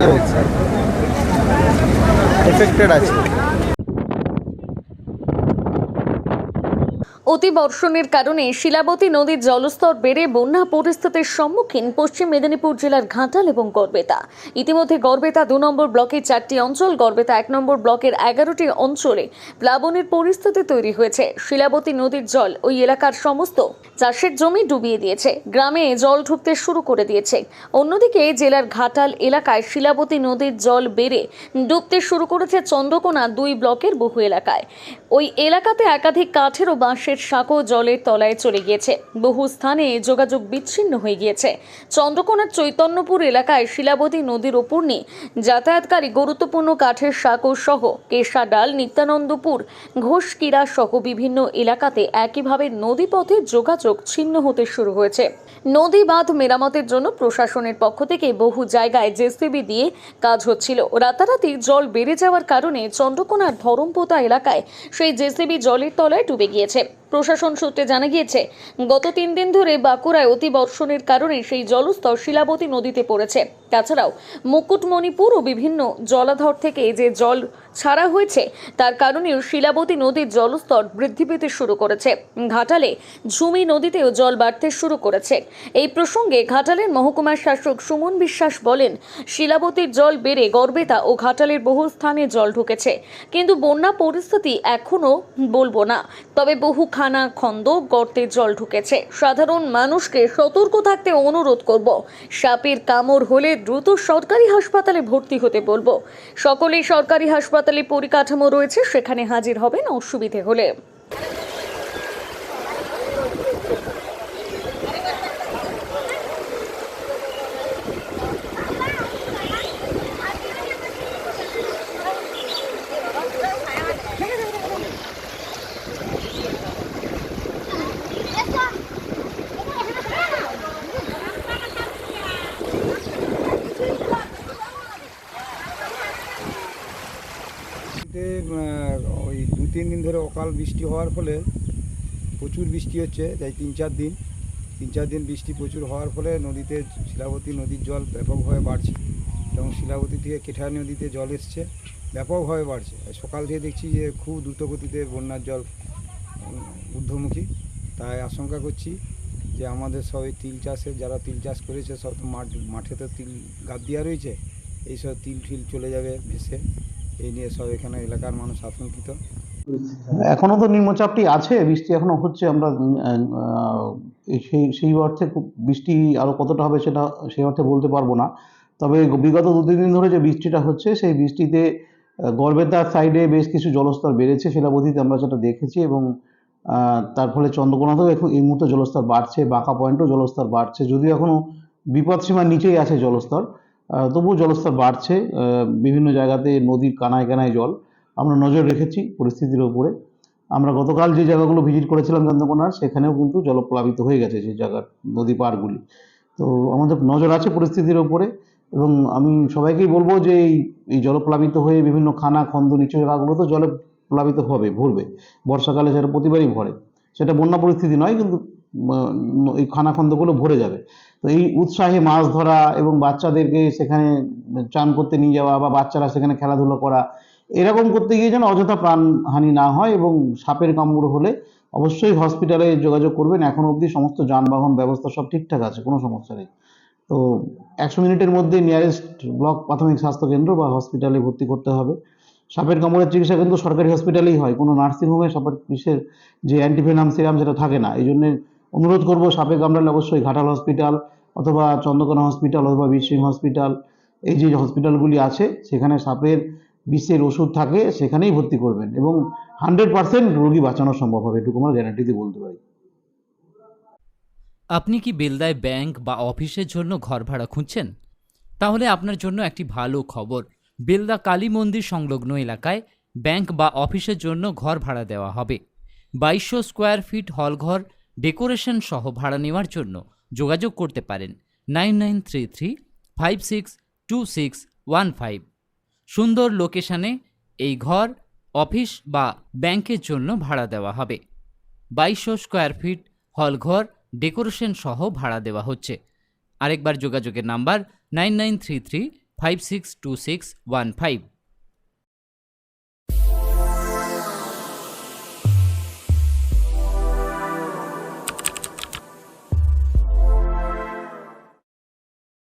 রয়েছে এফেক্টেড আছে অতিবর্ষণের কারণে শিলাবতী নদীর জলস্তর বেড়ে বন্যা পরিস্থিতির সম্মুখীন পশ্চিম মেদিনীপুর জেলার ঘাটাল এবং গড়বেতা। ইতিমধ্যে গড়বেতা দু নম্বর ব্লকের চারটি অঞ্চল, গড়বেতা এক নম্বর ব্লকের এগারোটি অঞ্চলে প্লাবনের পরিস্থিতি তৈরি হয়েছে। শিলাবতী নদীর জল ওই এলাকার সমস্ত চাষের জমি ডুবিয়ে দিয়েছে। গ্রামে জল ঢুকতে শুরু করে দিয়েছে। অন্যদিকে জেলার ঘাটাল এলাকায় শিলাবতী নদীর জল বেড়ে ডুবতে শুরু করেছে চন্দ্রকোনা দুই ব্লকের বহু এলাকায়। ওই এলাকাতে একাধিক কাঠের ও বাঁশের সাঁকো জলের তলায় চলে গিয়েছে। বহু স্থানে যোগাযোগ বিচ্ছিন্ন হয়ে গিয়েছে। চন্দ্রকোনার চৈতন্যপুর এলাকায় শিলাবতী নদীর ওপর নিয়ে যাতায়াতকারী গুরুত্বপূর্ণ কাঠের সাঁকো সহ কেশাডাল নিত্যানন্দপুর ঘোষকিরা সহ বিভিন্ন এলাকাতে একইভাবে নদীপথে যোগাযোগ ছিন্ন হতে শুরু হয়েছে। নদী বাঁধ মেরামতের জন্য প্রশাসনের পক্ষ থেকে বহু জায়গায় জেসিবি দিয়ে কাজ হচ্ছিল। রাতারাতি জল বেড়ে যাওয়ার কারণে চন্দ্রকোনার ধরমপোতা এলাকায় সেই জেসিবি জলের তলায় ডুবে গিয়েছে। প্রশাসন সূত্রে জানা গিয়েছে, গত তিন দিন ধরে বাঁকুড়ায় অতি বর্ষণের কারণে সেই জলস্তর শিলাবতী নদীতে পড়েছে। তাছাড়াও মুকুটমণিপুর ও বিভিন্ন জলাধর থেকে যে জল ছাড়া হয়েছে, তার কারণেও শিলাবতী নদীর জলস্তর বৃদ্ধি পেতে শুরু করেছে। ঘাটালে ঝুমি নদীতেও জল বাড়তে শুরু করেছে। এই প্রসঙ্গে ঘাটালের মহকুমার শাসক সুমন বিশ্বাস বলেন, শিলাবতীর জল বেড়ে গর্বেতা ও ঘাটালের বহু স্থানে জল ঢুকেছে। কিন্তু বন্যা পরিস্থিতি এখনও বলব না। তবে বহু খানা খন্দ গর্তে জল ঢুকেছে। সাধারণ মানুষকে সতর্ক থাকতে অনুরোধ করব। সাপের কামড় হলে দ্রুত সরকারি হাসপাতালে ভর্তি হতে বলব। সকলেই সরকারি হাসপাতালে পরিকাঠামো রয়েছে, সেখানে হাজির হবেন অসুবিধে হলে। এতে ওই দু, তিন দিন ধরে অকাল বৃষ্টি হওয়ার ফলে প্রচুর বৃষ্টি হচ্ছে তাই তিন, চার দিন। তিন, চার দিন বৃষ্টি প্রচুর হওয়ার ফলে নদীতে শিলাবতী নদীর জল ব্যাপকভাবে বাড়ছে এবং শিলাবতী থেকে কেঠা নদীতে জল এসছে, ব্যাপকভাবে বাড়ছে। সকাল থেকে দেখছি যে খুব দ্রুত গতিতে বন্যার জল ঊর্ধ্বমুখী। তাই আশঙ্কা করছি যে আমাদের সব এই তিল চাষে যারা তিল চাষ করেছে, সব তো মাঠ, মাঠে তো তিল গাদ দেওয়া রয়েছে, এইসব তিল ঠিল চলে যাবে ভেসে। এই নিয়ে সব এখানে এলাকার মানুষ আতঙ্কিত। এখনও তো নিম্নচাপটি আছে, বৃষ্টি এখনও হচ্ছে, আমরা সেই সেই অর্থে বৃষ্টি আরও কতটা হবে সেটা, সেই অর্থে বলতে পারব না। তবে বিগত দু তিন দিন ধরে যে বৃষ্টিটা হচ্ছে, সেই বৃষ্টিতে গড়বেতার সাইডে বেশ কিছু জলস্তর বেড়েছে শিলাবতীতে আমরা সেটা দেখেছি এবং তার ফলে চন্দ্রকোনাতেও এখন এই মুহূর্তে জলস্তর বাড়ছে, বাঁকা পয়েন্টেও জলস্তর বাড়ছে, যদিও এখনও বিপদসীমার নিচেই আছে জলস্তর। তবুও জলস্তর বাড়ছে। বিভিন্ন জায়গাতে নদীর কানায় কানায় জল। আমরা নজর রেখেছি পরিস্থিতির উপরে আমরা গতকাল যে জায়গাগুলো ভিজিট করেছিলাম চন্দ্রকোনার, সেখানেও কিন্তু জলপ্লাবিত হয়ে গেছে সেই জায়গার নদী পাড়গুলি। তো আমাদের নজর আছে পরিস্থিতির উপরে এবং আমি সবাইকেই বলব যে এই জলপ্লাবিত হয়ে বিভিন্ন খানা, খন্দ, নিচু জায়গাগুলো তো জলে প্লাবিত হবে, ভরবে। বর্ষাকালে সেটা প্রতিবারই ভরে। সেটা বন্যা পরিস্থিতি নয়, কিন্তু এই খানা খন্দগুলো ভরে যাবে। তো এই উৎসাহে মাছ ধরা এবং বাচ্চাদেরকে সেখানে চান করতে নিয়ে যাওয়া বা বাচ্চারা সেখানে খেলাধুলো করা, এরকম করতে গিয়ে যেন অযথা প্রাণহানি না হয় এবং সাপের কামড় হলে অবশ্যই হসপিটালে যোগাযোগ করবেন। এখন অবধি সমস্ত যানবাহন ব্যবস্থা সব ঠিকঠাক আছে, কোনো সমস্যা নেই। তো একশো মিনিটের মধ্যে নিয়ারেস্ট ব্লক প্রাথমিক স্বাস্থ্য কেন্দ্র বা হসপিটালে ভর্তি করতে হবে। সাপের কামড়ের চিকিৎসা কিন্তু সরকারি হসপিটালেই হয়। কোনো নার্সিংহোমে সাপের বিষের যে অ্যান্টিভেনাম সিরাম সেটা থাকে না। এই জন্য অনুরোধ করব, সাপে কামড়ালে অবশ্যই ঘাটাল হসপিটাল অথবা চন্দ্রকোনা হসপিটাল অথবা বীরসিং হসপিটাল এই যে হসপিটালগুলি আছে, সেখানে সাপের বিষের ওষুধ থাকে, সেখানেই ভর্তি করবেন এবং হান্ড্রেড পার্সেন্ট রোগী বাঁচানো সম্ভব হবে, এটুকু আমরা গ্যারান্টিতে বলতে পারি। আপনি কি বেলদায় ব্যাংক বা অফিসের জন্য ঘর ভাড়া খুঁজছেন? তাহলে আপনার জন্য একটি ভালো খবর, বেলদা কালী মন্দির সংলগ্ন এলাকায় ব্যাংক বা অফিসের জন্য ঘর ভাড়া দেওয়া হবে। বাইশশো স্কোয়ার ফিট হলঘর ডেকোরেশন সহ ভাড়া নেওয়ার জন্য যোগাযোগ করতে পারেন nine nine three three five six two six one five. সুন্দর লোকেশানে এই ঘর, অফিস বা ব্যাংকের জন্য ভাড়া দেওয়া হবে। বাইশশো স্কোয়ার ফিট হলঘর ডেকোরেশন সহ ভাড়া দেওয়া হচ্ছে। আরেকবার যোগাযোগের number nine nine three three five six two six one five.